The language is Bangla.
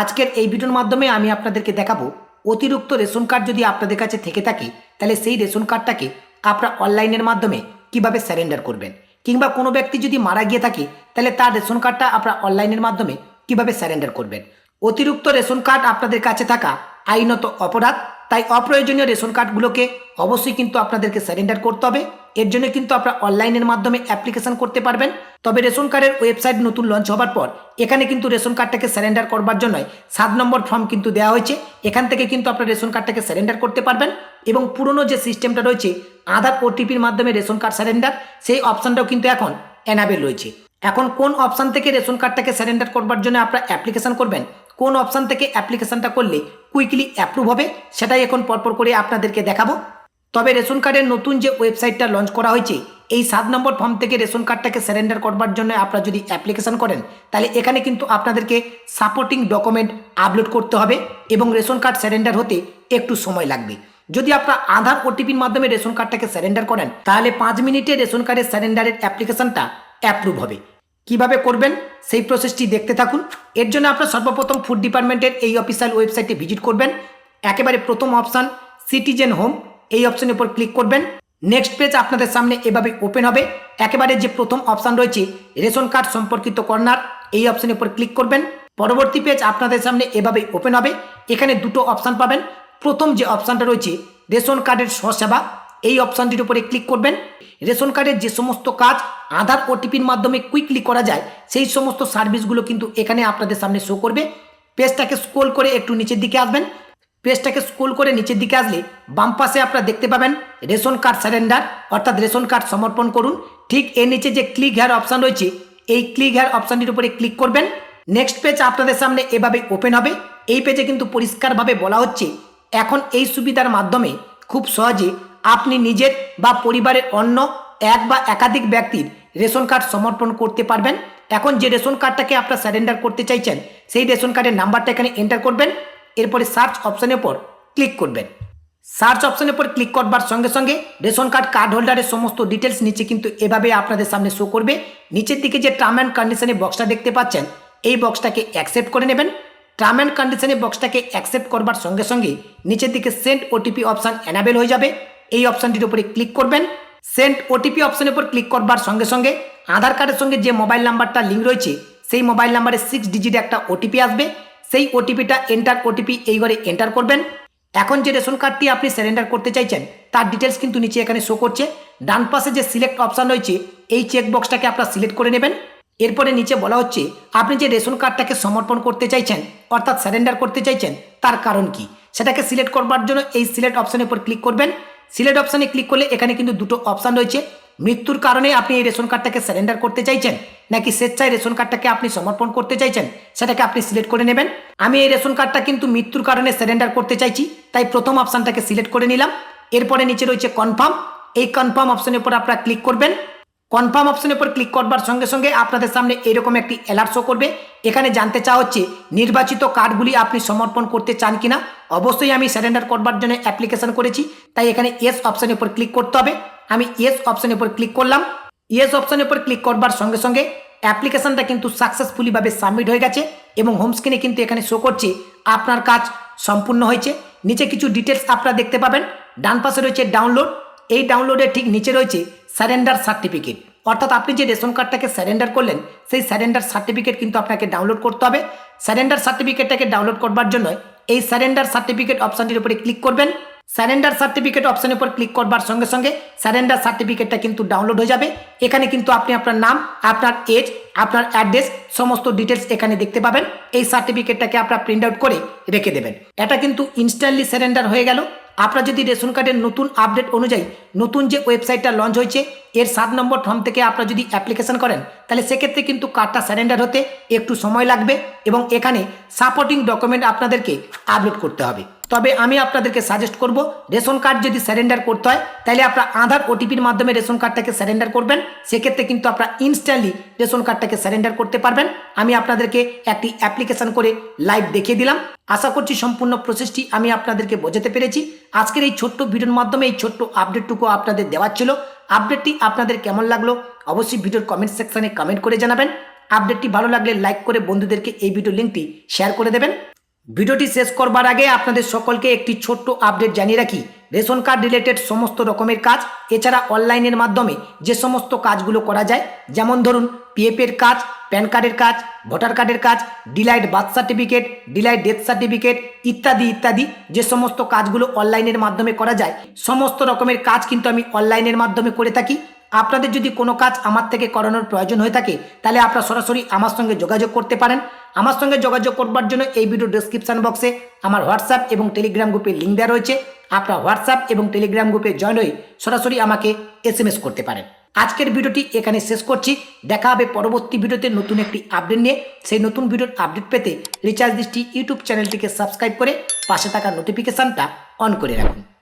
আজকের এই ভিডিওর মাধ্যমে আমি আপনাদেরকে দেখাবো অতিরিক্ত রেশন কার্ড যদি আপনাদের কাছে থেকে থাকে, তাহলে সেই রেশন কার্ডটাকে আপনারা অনলাইনের মাধ্যমে কীভাবে স্যারেন্ডার করবেন? কিংবা কোনো ব্যক্তি যদি মারা গিয়ে থাকে, তাহলে তার রেশন কার্ডটা আপনারা অনলাইনের মাধ্যমে কীভাবে স্যারেন্ডার করবেন? অতিরিক্ত রেশন কার্ড আপনাদের কাছে থাকা আইনত অপরাধ তাই অপ্রয়োজনীয় রেশন কার্ডগুলোকে অবশ্যই কিন্তু আপনাদেরকে স্যারেন্ডার করতে হবে। এর জন্য কিন্তু আপনারা অনলাইনের মাধ্যমে অ্যাপ্লিকেশন করতে পারবেন। তবে রেশন কার্ডের ওয়েবসাইট নতুন লঞ্চ হবার পর, এখানে কিন্তু রেশন কার্ডটাকে স্যারেন্ডার করবার জন্য সাত নম্বর ফর্ম কিন্তু দেওয়া হয়েছে। এখান থেকে কিন্তু আপনার রেশন কার্ডটাকে স্যারেন্ডার করতে পারবেন এবং পুরনো যে সিস্টেমটা রয়েছে, আধার ওটিপির মাধ্যমে রেশন কার্ড স্যারেন্ডার সেই অপশানটাও কিন্তু এখন অ্যানাবেল রয়েছে। এখন কোন অপশান থেকে রেশন কার্ডটাকে স্যারেন্ডার করবার জন্য আপনারা অ্যাপ্লিকেশন করবেন কোন অপশান থেকে অ্যাপ্লিকেশনটা করলে কুইকলি অ্যাপ্রুভ হবে, সেটাই এখন পরপর করে আপনাদেরকে দেখাবো। তবে রেশন কার্ডের নতুন যে ওয়েবসাইটটা লঞ্চ করা হয়েছে, এই সাত নম্বর ফর্ম থেকে রেশন কার্ডটাকে স্যারেন্ডার করবার জন্য আপনারা যদি অ্যাপ্লিকেশন করেন, তাহলে এখানে কিন্তু আপনাদেরকে সাপোর্টিং ডকুমেন্ট আপলোড করতে হবে এবং রেশন কার্ড স্যারেন্ডার হতে একটু সময় লাগবে। যদি আপনারা আধার ওটিপির মাধ্যমে রেশন কার্ডটাকে স্যারেন্ডার করেন, তাহলে পাঁচ মিনিটে রেশন কার্ডের স্যারেন্ডারের অ্যাপ্লিকেশনটা অ্যাপ্রুভ হবে। কীভাবে করবেন সেই প্রসেসটি দেখতে থাকুন। এর জন্য আপনার সর্বপ্রথম ফুড ডিপার্টমেন্টের এই অফিসিয়াল ওয়েবসাইটে ভিজিট করবেন। একেবারে প্রথম অপশান সিটিজেন হোম এই অপশনের উপর ক্লিক করবেন। নেক্সট পেজ আপনাদের সামনে এভাবে ওপেন হবে। একেবারে যে প্রথম অপশান রয়েছে, রেশন কার্ড সম্পর্কিত কর্নার, এই অপশনের উপর ক্লিক করবেন। পরবর্তী পেজ আপনাদের সামনে এভাবে ওপেন হবে। এখানে দুটো অপশান পাবেন। প্রথম যে অপশানটা রয়েছে, রেশন কার্ডের স্বসেবা এই অপশানটির উপরে ক্লিক করবেন। রেশন কার্ডের যে সমস্ত কাজ আধার ওটিপির মাধ্যমে কুইকলি করা যায়, সেই সমস্ত সার্ভিসগুলো কিন্তু এখানে আপনাদের সামনে শো করবে। পেজটাকে স্ক্রোল করে একটু নিচের দিকে আসবেন। পেজটাকে স্ক্রোল করে নিচের দিকে আসলে বাম পাশে আপনারা দেখতে পাবেন রেশন কার্ড স্যারেন্ডার অর্থাৎ রেশন কার্ড সমর্পণ করুন। ঠিক এর নিচে যে ক্লিক হেয়ার অপশান রয়েছে, এই ক্লিক হেয়ার অপশানটির উপরে ক্লিক করবেন। নেক্সট পেজ আপনাদের সামনে এভাবে ওপেন হবে। এই পেজে কিন্তু পরিষ্কারভাবে বলা হচ্ছে, এখন এই সুবিধার মাধ্যমে খুব সহজে আপনি নিজের বা পরিবারের অন্য এক বা একাধিক ব্যক্তির রেশন কার্ড সমর্পণ করতে পারবেন। এখন যে রেশন কার্ডটাকে আপনার স্যারেন্ডার করতে চাইছেন, সেই রেশন কার্ডের নাম্বারটা এখানে এন্টার করবেন। এরপরে সার্চ অপশনের উপর ক্লিক করবেন। সার্চ অপশনের উপর ক্লিক করবার সঙ্গে সঙ্গে রেশন কার্ড কার্ড হোল্ডারের সমস্ত ডিটেলস নিচে কিন্তু এভাবে আপনাদের সামনে শো করবে। নিচের দিকে যে টার্ম অ্যান্ড কন্ডিশনের বক্সটা দেখতে পাচ্ছেন, এই বক্সটাকে অ্যাকসেপ্ট করে নেবেন। টার্ম অ্যান্ড কন্ডিশনের বক্সটাকে অ্যাকসেপ্ট করবার সঙ্গে সঙ্গে নিচের দিকে সেন্ড ওটিপি অপশান অ্যানাবেল হয়ে যাবে। এই অপশানটির উপরে ক্লিক করবেন। সেন্ড ওটিপি অপশনের উপর ক্লিক করবার সঙ্গে সঙ্গে আধার কার্ডের সঙ্গে যে মোবাইল নাম্বারটা লিঙ্ক রয়েছে, সেই মোবাইল নাম্বারে সিক্স ডিজিট একটা ওটিপি আসবে। সেই ওটিপিটা এন্টার ওটিপি এই ঘরে এন্টার করবেন। এখন যে রেশন কার্ডটি আপনি স্যারেন্ডার করতে চাইছেন, তার ডিটেলস কিন্তু নিচে এখানে শো করছে। ডান পাশে যে সিলেক্ট অপশান রয়েছে, এই চেক বক্সটাকে আপনারা সিলেক্ট করে নেবেন। এরপরে নিচে বলা হচ্ছে, আপনি যে রেশন কার্ডটাকে সমর্পণ করতে চাইছেন, অর্থাৎ স্যারেন্ডার করতে চাইছেন, তার কারণ কি? সেটাকে সিলেক্ট করবার জন্য এই সিলেক্ট অপশানের উপর ক্লিক করবেন। সিলেক্ট অপশানে ক্লিক করলে এখানে কিন্তু দুটো অপশান রয়েছে। মৃত্যুর কারণে আপনি এই রেশন কার্ডটাকে স্যারেন্ডার করতে চাইছেন, নাকি স্বেচ্ছায় রেশন কার্ডটাকে আপনি সমর্পণ করতে চাইছেন, সেটাকে আপনি সিলেক্ট করে নেবেন। আমি এই রেশন কার্ডটা কিন্তু মৃত্যুর কারণে স্যারেন্ডার করতে চাইছি, তাই প্রথম অপশানটাকে সিলেক্ট করে নিলাম। এরপরে নিচে রয়েছে কনফার্ম এই কনফার্ম অপশানের উপর আপনারা ক্লিক করবেন। কনফার্ম অপশনের উপর ক্লিক করবার সঙ্গে সঙ্গে আপনাদের সামনে এরকম একটি অ্যালার্ট শো করবে। এখানে জানতে চাওয়া হচ্ছে, নির্বাচিত কার্ডগুলি আপনি সমর্পণ করতে চান কিনা? অবশ্যই আমি স্যারেন্ডার করবার জন্য অ্যাপ্লিকেশন করেছি, তাই এখানে ইয়েস অপশনের উপর ক্লিক করতে হবে। আমি ইয়েস অপশনের উপর ক্লিক করলাম। ইয়েস অপশনের উপর ক্লিক করবার সঙ্গে সঙ্গে অ্যাপ্লিকেশনটা কিন্তু সাকসেসফুলিভাবে সাবমিট হয়ে গেছে এবং হোম স্ক্রিনে কিন্তু এখানে শো করছে, আপনার কাজ সম্পূর্ণ হয়েছে। নিচে কিছু ডিটেলস আপনারা দেখতে পাবেন। ডান পাশে রয়েছে ডাউনলোড এই ডাউনলোডের ঠিক নিচে রয়েছে স্যারেন্ডার সার্টিফিকেট অর্থাৎ আপনি যে রেশন কার্ডটাকে স্যারেন্ডার করলেন, সেই স্যারেন্ডার সার্টিফিকেট কিন্তু আপনাকে ডাউনলোড করতে হবে। স্যারেন্ডার সার্টিফিকেটটাকে ডাউনলোড করবার জন্য এই স্যারেন্ডার সার্টিফিকেট অপশানটির উপরে ক্লিক করবেন। স্যারেন্ডার সার্টিফিকেট অপশনের উপর ক্লিক করবার সঙ্গে সঙ্গে স্যারেন্ডার সার্টিফিকেটটা কিন্তু ডাউনলোড হয়ে যাবে। এখানে কিন্তু আপনি আপনার নাম, আপনার এজ আপনার অ্যাড্রেস সমস্ত ডিটেলস এখানে দেখতে পাবেন। এই সার্টিফিকেটটাকে আপনার প্রিন্ট আউট করে রেখে দেবেন। এটা কিন্তু ইনস্ট্যান্টলি স্যারেন্ডার হয়ে গেল। আপনার যদি রেশন কার্ডের নতুন আপডেট অনুযায়ী নতুন যে ওয়েবসাইটটা লঞ্চ হয়েছে, এর সাত নম্বর ফর্ম থেকে আপনারা যদি অ্যাপ্লিকেশন করেন, তাহলে সেক্ষেত্রে কিন্তু কার্ডটা স্যারেন্ডার হতে একটু সময় লাগবে এবং এখানে সাপোর্টিং ডকুমেন্ট আপনাদেরকে আপলোড করতে হবে। তবে আমি আপনাদেরকে সাজেস্ট করব, রেশন কার্ড যদি স্যারেন্ডার করতে হয়, তাহলে আপনার আধার ওটিপির মাধ্যমে রেশন কার্ডটাকে স্যারেন্ডার করবেন। সেক্ষেত্রে কিন্তু আপনারা ইনস্ট্যান্টলি রেশন কার্ডটাকে স্যারেন্ডার করতে পারবেন। আমি আপনাদেরকে একটি অ্যাপ্লিকেশন করে লাইভ দেখিয়ে দিলাম। আশা করছি সম্পূর্ণ প্রসেসটি আমি আপনাদেরকে বোঝাতে পেরেছি। আজকের এই ছোট্ট ভিডিওর মাধ্যমে এই ছোট্ট আপডেটটুকু আপনাদের দেওয়ার ছিল। আপডেটটি আপনাদের কেমন লাগল? অবশ্যই ভিডিওর কমেন্ট সেকশনে কমেন্ট করে জানাবেন। আপডেটটি ভালো লাগলে লাইক করে বন্ধুদেরকে এই ভিডিও লিঙ্কটি শেয়ার করে দেবেন। ভিডিওটি শেষ করবার আগে আপনাদের সকলকে একটি ছোট্ট আপডেট জানিয়ে রাখি। রেশন কার্ড রিলেটেড সমস্ত রকমের কাজ, এছাড়া অনলাইনের মাধ্যমে যে সমস্ত কাজগুলো করা যায়, যেমন ধরুন পিএফের কাজ, প্যান কার্ডের কাজ, ভোটার কার্ডের কাজ, delete birth certificate, delete death certificate ইত্যাদি ইত্যাদি যে সমস্ত কাজগুলো অনলাইনের মাধ্যমে করা যায়, সমস্ত রকমের কাজ কিন্তু আমি অনলাইনের মাধ্যমে করে থাকি। আপনাদের যদি কোনো কাজ আমার থেকে করানোর প্রয়োজন হয়ে থাকে, তাহলে আপনারা সরাসরি আমার সঙ্গে যোগাযোগ করতে পারেন। আমার সঙ্গে যোগাযোগ করবার জন্য এই ভিডিও ডেসক্রিপশন বক্সে আমার হোয়াটসঅ্যাপ এবং টেলিগ্রাম গ্রুপের লিঙ্ক দেওয়া রয়েছে। আপনারা হোয়াটসঅ্যাপ এবং টেলিগ্রাম গ্রুপে জয়েন হয়ে সরাসরি আমাকে এস করতে পারেন। আজকের ভিডিওটি এখানে শেষ করছি। দেখা হবে পরবর্তী ভিডিওতে নতুন একটি আপডেট নিয়ে। সেই নতুন ভিডিওর আপডেট পেতে রিচার্জ দৃষ্টি ইউটিউব চ্যানেলটিকে সাবস্ক্রাইব করে পাশে থাকা নোটিফিকেশানটা অন করে রাখুন।